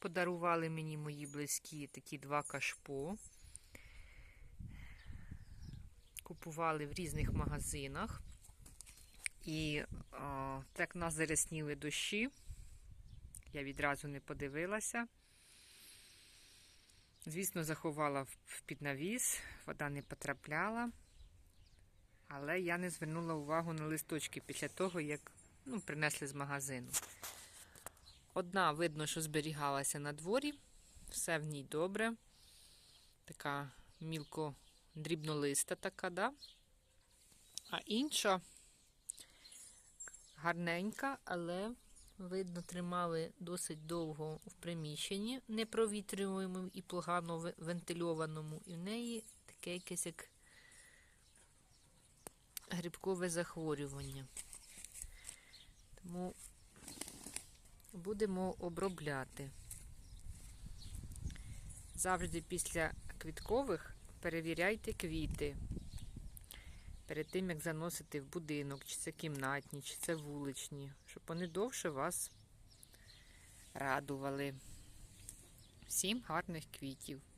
Подарували мені мої близькі такі два кашпо. Купували в різних магазинах. І а, так нас зарясніли дощі. Я відразу не подивилася. Звісно, заховала в в під навіс, вода не потрапляла. Але я не звернула увагу на листочки після того, як ну, принесли з магазину. Одна видно, що зберігалася на дворі, все в ній добре. Така мілко дрібнолиста така, да? А інша гарненька, але, видно, тримали досить довго в приміщенні, непровітрюваному і погано вентильованому. І в неї таке якесь як грибкове захворювання. Тому будемо обробляти. Завжди після квіткових перевіряйте квіти. Перед тим, як заносити в будинок, чи це кімнатні, чи це вуличні, щоб вони довше вас радували. Всім гарних квітів!